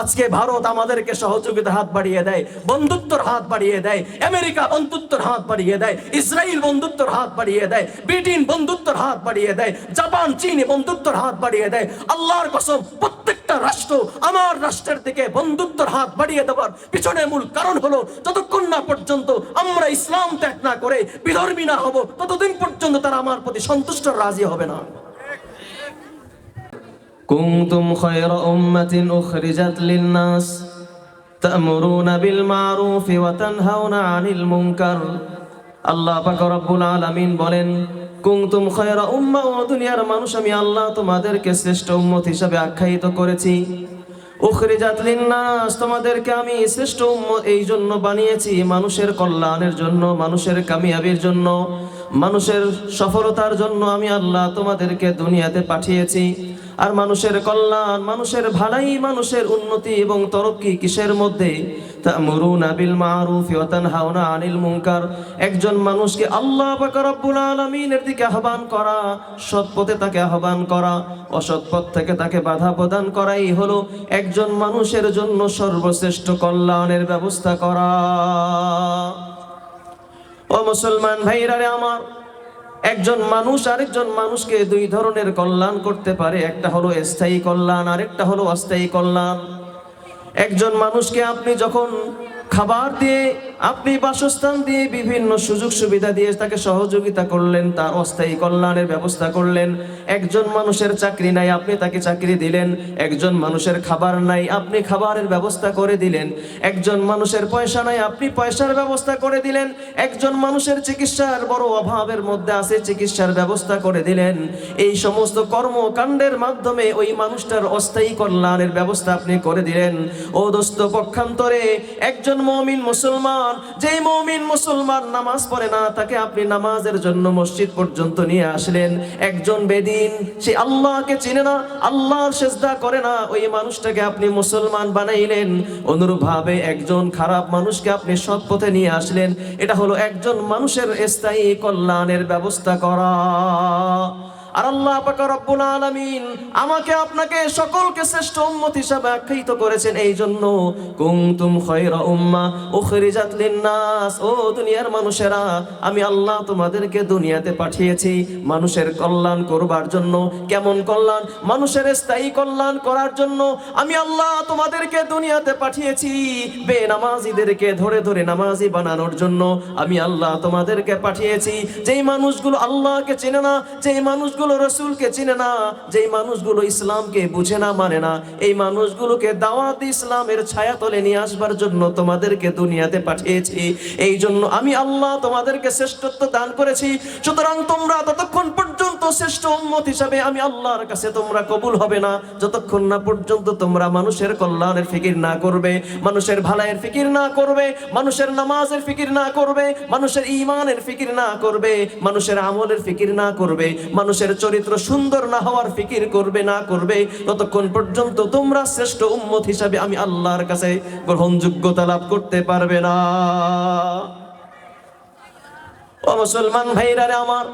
আজকে ভারত আমাদেরকে সহযোগিতা হাত বাড়িয়ে দেয়, বন্ধুত্বর হাত বাড়িয়ে দেয়, আমেরিকা বন্ধুত্বর হাত বাড়িয়ে দেয়, ইসরায়েল বন্ধুত্বর হাত বাড়িয়ে দেয়, ব্রিটেন বন্ধুত্বর হাত বাড়িয়ে দেয়, জাপান, চীন বন্ধুত্বর হাত বাড়িয়ে দেয়, আল্লাহর কসম প্রত্যেকটা রাষ্ট্র আমার রাষ্ট্রের দিকে বন্ধুত্বর হাত বাড়িয়ে দেওয়ার পিছনে মূল কারণ হলো যতক্ষণ না পর্যন্ত আমরা ইসলাম ত্যাগ না করে বিধর্মী না হব, ততদিন পর্যন্ত তারা আমার প্রতি সন্তুষ্ট রাজি হবে না। كنتم خير أمة أخرجت للناس تأمرون بالمعروف وتنهون عن المنكر আল্লাহ পাক রব্বুল আলামিন বলেন কুনতুম খায়রা উম্মাহ ও দুনিয়ার মানুষ আমি আল্লাহ তোমাদেরকে শ্রেষ্ঠ উম্মত হিসাবে আখ্যায়িত করেছি উখরিজাত লিন্নাস তোমাদেরকে আমি শ্রেষ্ঠ উম্মত এই জন্য বানিয়েছি মানুষের কল্যাণের জন্য মানুষের কামিয়াবির জন্য মানুষের সফলতার জন্য আমি আল্লাহ তোমাদেরকে দুনিয়াতে পাঠিয়েছি। আর মানুষের কল্যাণ, মানুষের ভালাই, মানুষের উন্নতি এবং তরক্কি কিসের মধ্যে? তা'মুরুনা বিল মারুফ ওয়া তানহাউনা আনিল মুনকার। একজন মানুষকে আল্লাহ পাক রব্বুল আলামিনের দিকে আহ্বান করা, সৎ পথে তাকে আহ্বান করা, অসৎ পথ থেকে তাকে বাধা প্রদান করাই হলো একজন মানুষের জন্য সর্বশ্রেষ্ঠ কল্যাণের ব্যবস্থা করা। মুসলমান ভাইরা রে আমার, একজন মানুষ আরেকজন মানুষকে দুই ধরনের কল্যাণ করতে পারে। একটা হলো স্থায়ী কল্যাণ, আরেকটা হলো অস্থায়ী কল্যাণ। একজন মানুষকে আপনি যখন খাবার দিয়ে, আপনি বাসস্থান দিয়ে বিভিন্ন সুযোগ সুবিধা দিয়ে তাকে সহযোগিতা করলেন, তার অস্থায়ী কল্যাণের ব্যবস্থা করলেন। একজন মানুষের চাকরি নাই, আপনি তাকে চাকরি দিলেন। একজন মানুষের খাবার নাই, আপনি খাবারের ব্যবস্থা করে দিলেন। একজন মানুষের পয়সা নাই, আপনি পয়সার ব্যবস্থা করে দিলেন। একজন মানুষের চিকিৎসার বড় অভাবের মধ্যে আছে, চিকিৎসার ব্যবস্থা করে দিলেন। এই সমস্ত কর্মকাণ্ডের মাধ্যমে ওই মানুষটার অস্থায়ী কল্যাণের ব্যবস্থা আপনি করে দিলেন। ও দোস্ত, পক্ষান্তরে একজন মমিন মুসলমান, যেই মমিন মুসলমান নামাজ পড়ে না, তাকে আপনি নামাজের জন্য মসজিদ পর্যন্ত নিয়ে আসলেন। একজন বেদিন, সে আল্লাহকে চিনে না, আল্লাহর সেজদা করে না, ওই মানুষটাকে আপনি মুসলমান বানাইলেন। অনুরূপভাবে একজন খারাপ মানুষকে আপনি সৎ পথে নিয়ে আসলেন। এটা হলো একজন মানুষের স্থায়ী কল্যাণের ব্যবস্থা করা। আর আল্লাহ রব্বুল আলামিন আমাকে আপনাকে সকলকে শ্রেষ্ঠ উম্মত হিসাবে আখ্যায়িত করেছেন এই জন্য কুনতুম খায়রা উম্মাহ উখরিজাত লিন্নাস। ও দুনিয়ার মানুষেরা, আমি আল্লাহ তোমাদেরকে দুনিয়াতে পাঠিয়েছি মানুষের কল্যাণ করবার জন্য। কেমন কল্যাণ? মানুষের স্থায়ী কল্যাণ করার জন্য আমি আল্লাহ তোমাদেরকে দুনিয়াতে পাঠিয়েছি। বে বেনামাজিদেরকে ধরে ধরে নামাজি বানানোর জন্য আমি আল্লাহ তোমাদেরকে পাঠিয়েছি। যেই মানুষগুলো আল্লাহকে চেনে না, যেই মানুষগুলো রসুলকে চিনে না, যেই মানুষগুলো ইসলামকে বুঝে না মানে না। এই মানুষগুলোকে দাওয়াত ইসলামের ছায়া তলে নিয়ে আসবার জন্য তোমাদেরকে দুনিয়াতে পাঠিয়েছি। এই জন্য আমি আল্লাহ তোমাদেরকে শ্রেষ্ঠত্ব দান করেছি। সুতরাং তোমরা ততক্ষণ পর্যন্ত শ্রেষ্ঠ উম্মত হিসাবে আমি আল্লাহর কাছে তোমরা কবুল হবে না। যতক্ষণ না পর্যন্ত তোমরা মানুষের কল্যাণের ফিকির না করবে, মানুষের ভালাইয়ের ফিকির না করবে, মানুষের নামাজের ফিকির না করবে, মানুষের ঈমানের ফিকির না করবে, মানুষের আমলের ফিকির না করবে, মানুষের চরিত্র সুন্দর না হওয়ার ফিকির করবে, না করবে, ততক্ষণ পর্যন্ত তোমরা শ্রেষ্ঠ উম্মত হিসাবে আমি আল্লাহর কাছে গ্রহণযোগ্যতা লাভ করতে পারবে না। ও মুসলমান ভাইরা আমার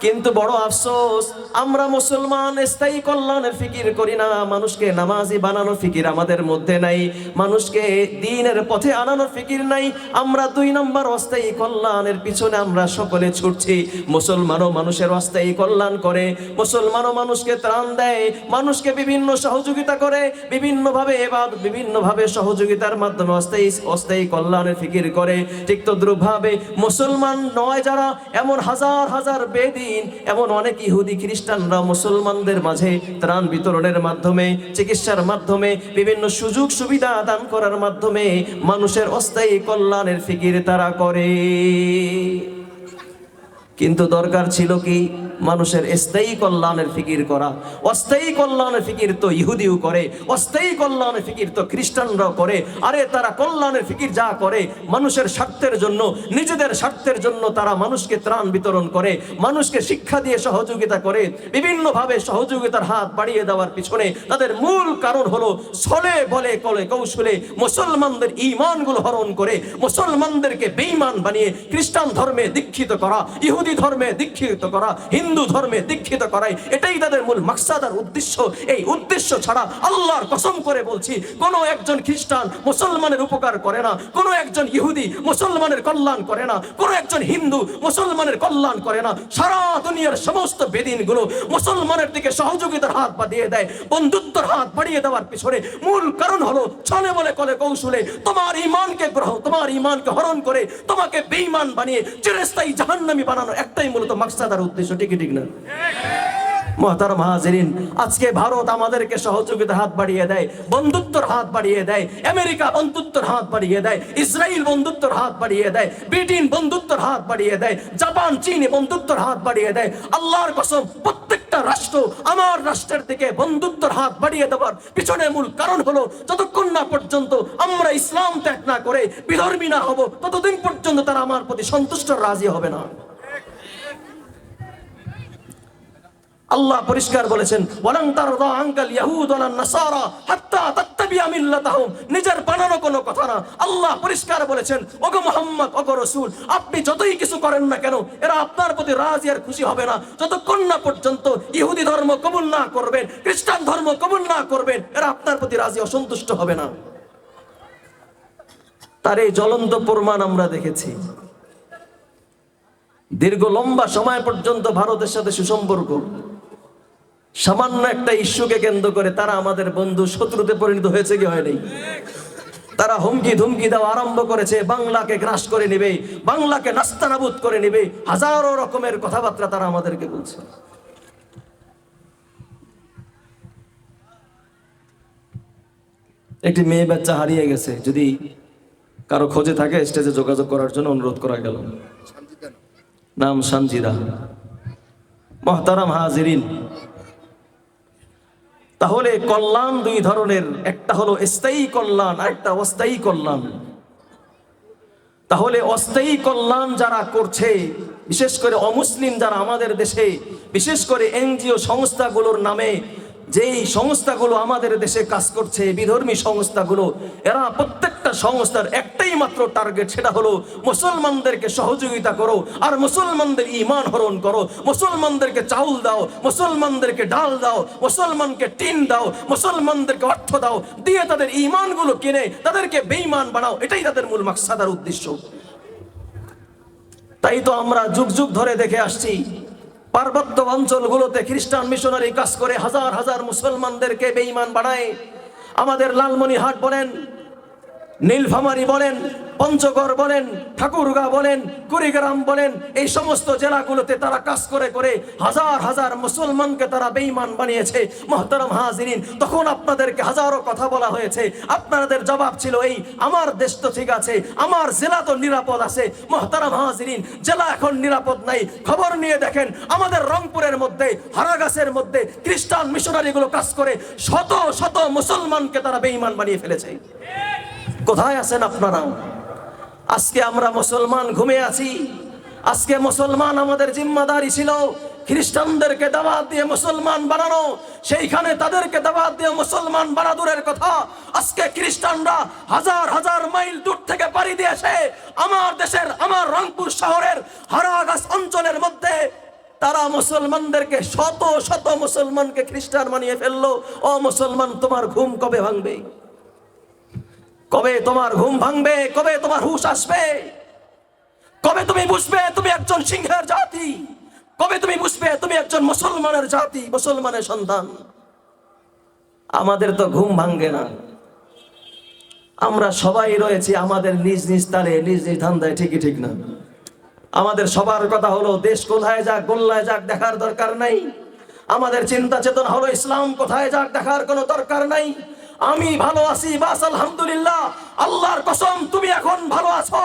কিন্তু বড় আফসোস, আমরা মুসলমান, স্থায়ী কল্যাণের ফিকির করি না। মানুষকে নামাজি বানানোর ফিকির আমাদের মধ্যে নাই। মানুষকে দিনের পথে আনানোর ফিকির নাই। আমরা দুই নম্বর অস্থায়ী কল্যাণের পিছনে আমরা সকলে ছুটছি। মুসলমানও মানুষের অস্থায়ী কল্যাণ করে। মুসলমানও মানুষকে ত্রাণ দেয়। মানুষকে বিভিন্ন সহযোগিতা করে। বিভিন্নভাবে এবার বিভিন্নভাবে সহযোগিতার মাধ্যমে অস্থায়ী অস্থায়ী কল্যাণের ফিকির করে। ঠিক তদ্রুপভাবে মুসলমান নয় যারা, এমন হাজার হাজার বেদিন এমন অনেক ইহুদি খ্রিস্টানরা মুসলমানদের মাঝে ত্রাণ বিতরণের মাধ্যমে, চিকিৎসার মাধ্যমে, বিভিন্ন সুযোগ সুবিধা দান করার মাধ্যমে মানুষের অস্থায়ী কল্যাণের ফিকির তারা করে। কিন্তু দরকার ছিল কি? মানুষের স্থায়ী কল্যাণের ফিকির করা, অস্থায়ী কল্যাণের ফিকির তো ইহুদিও করে, অস্থায়ী কল্যাণের ফিকির তো খ্রিস্টানরাও করে। আরে তারা কল্যাণের ফিকির যা করে, মানুষের স্বার্থের জন্য, নিজেদের স্বার্থের জন্য তারা মানুষকে ত্রাণ বিতরণ করে, মানুষকে শিক্ষা দিয়ে সহযোগিতা করে, বিভিন্নভাবে সহযোগিতার হাত বাড়িয়ে দেওয়ার পিছনে তাদের মূল কারণ হলো ছলে বলে কলে কৌশলে মুসলমানদের ইমানগুলো হরণ করে, মুসলমানদেরকে বেঈমান বানিয়ে খ্রিস্টান ধর্মে দীক্ষিত করা, ইহুদি ধর্মে দীক্ষিত করা, হিন্দু হিন্দু ধর্মে দীক্ষিত করাই, এটাই তাদের মূল মাকসাদ আর উদ্দেশ্য। এই উদ্দেশ্য ছাড়া আল্লাহর কসম করে বলছি, কোনো একজন খ্রিস্টান মুসলমানের উপকার করে না, কোনো একজন ইহুদি মুসলমানের কল্যাণ করে না, কোনো একজন হিন্দু মুসলমানের কল্যাণ করে না। সারা দুনিয়ার সমস্ত বেদিনগুলো মুসলমানের দিকে সহযোগিতার হাত বাড়িয়ে দেয়, বন্ধুত্বর হাত বাড়িয়ে দেওয়ার পিছনে মূল কারণ হলো ছলে বলে কলে কৌশলে তোমার ইমানকে গ্রহ, তোমার ইমানকে হরণ করে তোমাকে বেঈমান বানিয়ে চিরস্থায়ী জাহান্নামী বানানো একটাই মূলত মাকসাদ আর উদ্দেশ্য, ঠিক ঠিক না। মহতারম হাজিরিন, আজকে ভারত আমাদেরকে সহযোগিতার হাত বাড়িয়ে দেয়, বন্ধুত্বর হাত বাড়িয়ে দেয়, আমেরিকা বন্ধুত্বর হাত বাড়িয়ে দেয়, ইসরায়েল বন্ধুত্বর হাত বাড়িয়ে দেয়, ব্রিটেন বন্ধুত্বর হাত বাড়িয়ে দেয়, জাপান, চীন বন্ধুত্বর হাত বাড়িয়ে দেয়। আল্লাহর কসম, প্রত্যেকটা রাষ্ট্র আমার রাষ্ট্রের দিকে বন্ধুত্বর হাত বাড়িয়ে দেওয়ার পিছনে মূল কারণ হলো, যতক্ষণ না পর্যন্ত আমরা ইসলাম ত্যাগ না করে বিধর্মী না হব, ততদিন পর্যন্ত তারা আমার প্রতি সন্তুষ্ট রাজি হবে না। আল্লাহ পরিষ্কার বলেছেন নিজের বানানো কোনো কথা না। আল্লাহ পরিষ্কার বলেছেন, ওগো মুহাম্মদ, ওগো রাসূল, আপনি যতই কিছু করেন না কেন, এরা আপনার প্রতি রাজি আর খুশি হবে না। যতক্ষণ না পর্যন্ত ইহুদি ধর্ম কবুল না করবেন, খ্রিস্টান ধর্ম কবুল না করবেন, এরা আপনার প্রতি রাজি, অসন্তুষ্ট হবে না। তার এই জ্বলন্ত প্রমাণ আমরা দেখেছি। দীর্ঘ লম্বা সময় পর্যন্ত ভারতের সাথে সুসম্পর্ক। সামান্য একটা ইস্যুকে কেন্দ্র করে তারা আমাদের বন্ধু শত্রুতে পরিণত হয়েছে কি হয়নি? তারা হুমকি ধুমকি দেওয়া আরম্ভ করেছে, বাংলাকে গ্রাস করে নেবে, বাংলাকে নাস্তানাবুদ করে নেবে, হাজারো রকমের কথাবার্তা তারা আমাদেরকে বলছে। একটি মেয়ে বাচ্চা হারিয়ে গেছে, যদি কারও খোঁজে থাকে, স্টেজে যোগাযোগ করার জন্য অনুরোধ করা গেল। নাম সানজিদা। মহতারাম হাজিরিন। তাহলে কল্যাণ দুই ধরনের, একটা হলো স্থায়ী কল্যাণ, আর একটা অস্থায়ী কল্যাণ। তাহলে অস্থায়ী কল্যাণ যারা করছে, বিশেষ করে অমুসলিম যারা আমাদের দেশে, বিশেষ করে এনজিও সংস্থাগুলোর নামে যেই সংস্থাগুলো আমাদের দেশে কাজ করছে, বিধর্মী সংস্থাগুলো, এরা প্রত্যেকটা সংস্থার একটাই মাত্র টার্গেট সেটা হলো মুসলমানদেরকে সহযোগিতা করো আর মুসলমানদের ইমান হরণ করো। মুসলমানদেরকে চাউল দাও, মুসলমানদেরকে ডাল দাও, মুসলমানকে টিন দাও, মুসলমানদেরকে অর্থ দাও, দিয়ে তাদের ইমানগুলো কিনে তাদেরকে বেঈমান বানাও, এটাই তাদের মূল মাকসাদার উদ্দেশ্য। তাই তো আমরা যুগ যুগ ধরে দেখে আসছি পার্বত্য অঞ্চলগুলোতে খ্রিস্টান মিশনারি কাজ করে হাজার হাজার মুসলমানদেরকে বেঈমান বানায়। আমাদের লালমনিহাট বলেন নীলফামারি বলেন, পঞ্চগড় বলেন, ঠাকুরগা বলেন, কুড়িগ্রাম বলেন, এই সমস্ত জেলাগুলোতে তারা কাজ করে করে হাজার হাজার মুসলমানকে তারা বেঈমান বানিয়েছে। মহতারাম হাজিরিন, তখন আপনাদেরকে হাজারো কথা বলা হয়েছে। আপনাদের জবাব ছিল এই, আমার দেশ তো ঠিক আছে, আমার জেলা তো নিরাপদ আছে। মহতারাম হাজিরিন, জেলা এখন নিরাপদ নাই। খবর নিয়ে দেখেন, আমাদের রংপুরের মধ্যে, হারাগাছের মধ্যে খ্রিস্টান মিশনারিগুলো কাজ করে শত শত মুসলমানকে তারা বেঈমান বানিয়ে ফেলেছে। কোথায় আছেন আপনারা আজকে আমরা মুসলমান ঘুমে আছি। আজকে মুসলমান আমাদের জিম্মাদারি ছিল, খ্রিস্টানদেরকে দাওয়াত দিয়ে মুসলমান বানানো। সেইখানে তাদেরকে দাওয়াত দিয়ে মুসলমান বানাদুরের কথা। আজকে খ্রিস্টানরা হাজার হাজার মাইল দূর থেকে পাড়ি দিয়েছে। আমার দেশের, আমার রংপুর শহরের হারাগাছ অঞ্চলের মধ্যে তারা মুসলমানদেরকে শত শত মুসলমানকে খ্রিস্টান বানিয়ে ফেলল। ও মুসলমান, তোমার ঘুম কবে ভাঙবে? কবে তোমার ঘুম ভাঙবে? কবে তোমার হুশ আসবে? কবে তুমি বুঝবে তুমি একজন সিংহের জাতি? কবে তুমি বুঝবে তুমি একজন মুসলমানের জাতি, মুসলমানের সন্তান? আমাদের তো ঘুম ভাঙ্গে না। আমরা সবাই রয়েছি আমাদের নিজ নিজ তালে, নিজ নিজ ধান্দায়, ঠিকই ঠিক না। আমাদের সবার কথা হলো, দেশ কোথায় যাক, গোল্লায় যাক, দেখার দরকার নাই। আমাদের চিন্তা চেতনা হলো, ইসলাম কোথায় যাক, দেখার কোনো দরকার নাই। আমি ভালো আছি, বাস, আলহামদুলিল্লাহ। আল্লাহর কসম, তুমি এখন ভালো আছো।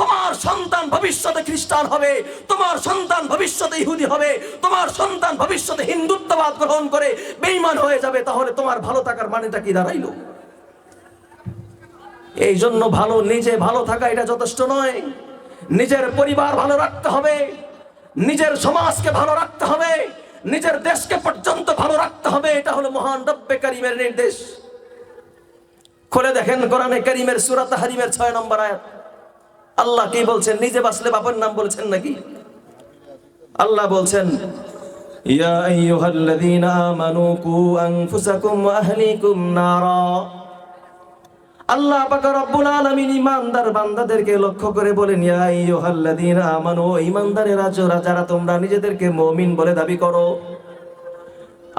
তোমার সন্তান ভবিষ্যতে খ্রিস্টান হবে, তোমার সন্তান ভবিষ্যতে ইহুদি হবে, তোমার সন্তান ভবিষ্যতে হিন্দুত্ববাদ গ্রহণ করে বেঈমান হয়ে যাবে, তাহলে তোমার ভালো থাকার মানেটা কি দাঁড়াইলো? এই জন্য ভালো, নিজে ভালো থাকা এটা যথেষ্ট নয়। নিজের পরিবার ভালো রাখতে হবে, নিজের সমাজকে ভালো রাখতে হবে, নিজের দেশকে পর্যন্ত ভালো রাখতে হবে, এটা হলো মহান রব্বে কারিমের নির্দেশ। খুলে দেখেন কোরআনে করিমের সুরাত হারিমের ছয় নম্বর আয়াত। আল্লাহ কি বলছেন? নিজে বাসলে বাপের নাম বলছেন নাকি? আল্লাহ বলছেন, ইয়া আল্লাহ বান্দাদেরকে লক্ষ্য করে যারা তোমরা নিজেদেরকে মমিন বলে দাবি করো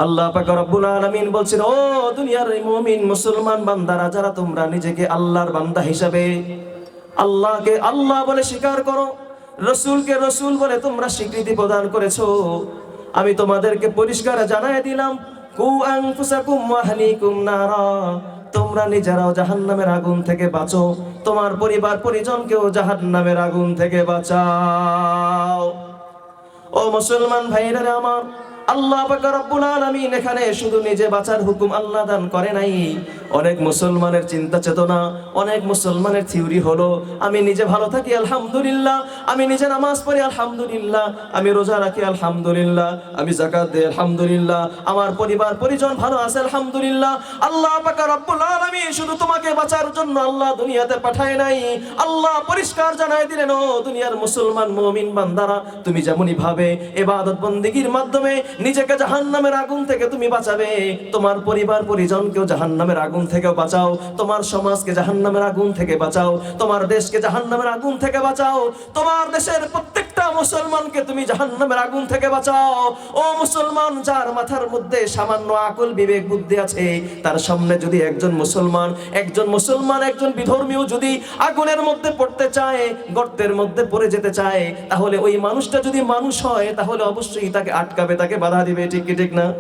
আল্লাহ পাক রব্বুল আলামিন বলছেন, ও দুনিয়ার মুমিন মুসলমান বান্দারা, যারা তোমরা নিজেকে আল্লাহর বান্দা হিসাবে আল্লাহকে আল্লাহ বলে স্বীকার করো, রসুলকে রসুল বলে তোমরা স্বীকৃতি প্রদান করেছ, আমি তোমাদেরকে পরিষ্কার জানাই দিলাম, কু আনফুসাকুম ওয়া আহলিকুম নারা, তোমরা নিজেরাও জাহান্নামের আগুন থেকে বাঁচো, তোমার পরিবার পরিজনকেও জাহান্নামের আগুন থেকে বাঁচাও। ও মুসলমান ভাইরা আমার আল্লাহ রব্বুল আলামিন এখানে শুধু নিজে বাঁচার হুকুম আল্লাহ দান করে নাই। অনেক মুসলমানের চিন্তা চেতনা, অনেক মুসলমানের থিওরি হলো, আমি নিজে ভালো থাকি, আলহামদুলিল্লাহ। আমি নিজে নামাজ পড়ি, আলহামদুলিল্লাহ। আমি রোজা রাখি, আলহামদুলিল্লাহ। আমি যাকাত দেই, আলহামদুলিল্লাহ। আমার পরিবার, পরিজন ভালো আছে, আলহামদুলিল্লাহ। আল্লাহ পাক রব্বুল আলামিন শুধু তোমাকে বাঁচার জন্য আল্লাহ দুনিয়াতে পাঠায় নাই। আল্লাহ পরিষ্কার জানাই দিলেন, ও দুনিয়ার মুসলমান, মুমিন বান্দারা, তুমি যেমনই ভাবে ইবাদত বন্দিগির মাধ্যমে নিজেকে জাহান্নামের আগুন থেকে তুমি বাঁচাবে। তোমার পরিবার, পরিজনকেও জাহান্নামের আগুন থেকে বাঁচাও। তোমার সমাজকে জাহান্নামের আগুন থেকে বাঁচাও। তোমার দেশকে জাহান্নামের আগুন থেকে বাঁচাও। তোমার দেশের প্রত্যেকটা মুসলমানকে তুমি জাহান্নামের আগুন থেকে বাঁচাও। ও মুসলমান, যার মাথার মধ্যে সামান্য আকল বিবেক বুদ্ধি আছে, তার সামনে যদি একজন মুসলমান একজন মুসলমান, একজন বিধর্মীয় যদি আগুনের মধ্যে পড়তে চায়, গর্তের মধ্যে পড়ে যেতে চায়, তাহলে ওই মানুষটা যদি মানুষ হয়, তাহলে অবশ্যই তাকে আটকাবে, তাকে বাধা দিবে। ঠিক কি, ঠিক না?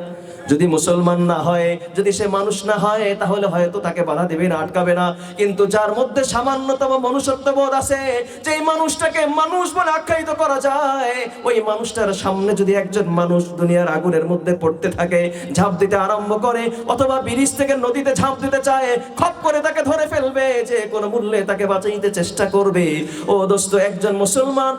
যদি মুসলমান না হয়, যদি সে মানুষ না হয়, তাহলে হয়তো তাকে বাধা দেবে না, আটকাবে না। কিন্তু যার মধ্যে সামান্যতম মনুষ্যত্ববোধ আছে, যেই মানুষটাকে মানুষ বলে আখ্যায়িত করা যায়, ওই মানুষটার সামনে যদি একজন মানুষ দুনিয়ার আগুনের মধ্যে পড়তে থাকে, ঝাঁপ দিতে আরম্ভ করে, অথবা ব্রিজ থেকে নদীতে ঝাঁপ দিতে চায়, খপ করে তাকে ধরে ফেলবে, যে কোনো মূল্যে তাকে বাঁচাইতে চেষ্টা করবে। ও দোস্ত, একজন মুসলমান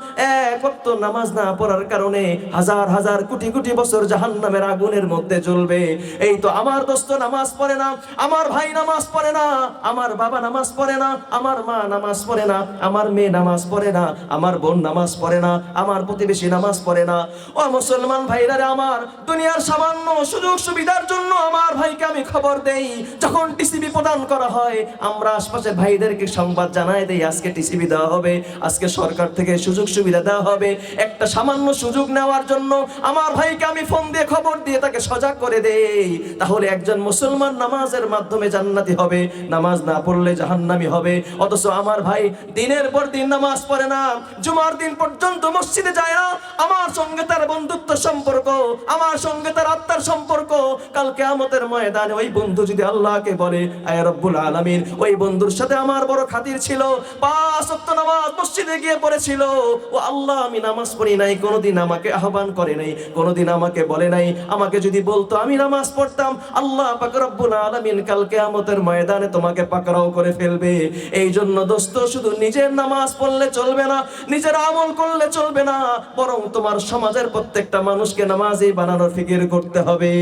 এক নামাজ না পড়ার কারণে হাজার হাজার, কোটি কোটি বছর জাহান্নামের আগুনের মধ্যে জ্বলবে এই তো আমার দোস্ত নামাজ পড়ে না, আমার ভাই নামাজ পড়ে না, আমার বাবা নামাজ পড়ে না, আমার মা নামাজ পড়ে না, আমার মেয়ে নামাজ পড়ে না, আমার বোন নামাজ পড়ে না, আমার প্রতিবেশী নামাজ পড়ে না। ও মুসলমান ভাইরা আমার, দুনিয়ার সামান্য সুযোগ সুবিধার জন্য আমার ভাইকে আমি খবর দেই। যখন টিসিবি প্রদান করা হয়, আমরা আশপাশের ভাইদেরকে সংবাদ জানাই দেই, আজকে টিসিবি দেওয়া হবে, আজকে সরকার থেকে সুযোগ সুবিধা দেওয়া হবে। একটা সামান্য সুযোগ নেওয়ার জন্য আমার ভাইকে আমি ফোন দিয়ে খবর দিয়ে তাকে সজাগ করে। দেই। তাহলে একজন মুসলমান নামাজের মাধ্যমে জান্নাতি হবে, নামাজ না পড়লে জাহান্নামি হবে। অথচ আমার ভাই দিনের পর দিন নামাজ পড়ে না, জুমার দিন পর্যন্ত মসজিদে যায় না। আমার সঙ্গে তার বন্ধুত্ব সম্পর্ক, আমার সঙ্গে তার আত্মার সম্পর্ক। কালকে আমাদের ময়দানে ওই বন্ধু যদি আল্লাহকে বলে, আয় রব্বুল আলামিন ওই বন্ধুর সাথে আমার বড় খাতির ছিল। পাঁচ নামাজ মসজিদে গিয়ে পড়েছিল। ও আল্লাহ, আমি নামাজ পড়ি নাই, কোনোদিন আমাকে আহ্বান করে নাই, কোনোদিন আমাকে বলে নাই। আমাকে যদি বলতো আমি নামাজ পড়তাম, আল্লাহ আলামিন কালকে আমতের ময়দানে তোমাকে পাকড়াও করে ফেলবে। এই জন্য দোস্ত, শুধু নিজের নামাজ পড়লে চলবে না, নিজের আমল করলে চলবে না, বরং তোমার সমাজের প্রত্যেকটা মানুষকে নামাজই বানানোর ফিকির করতে হবে।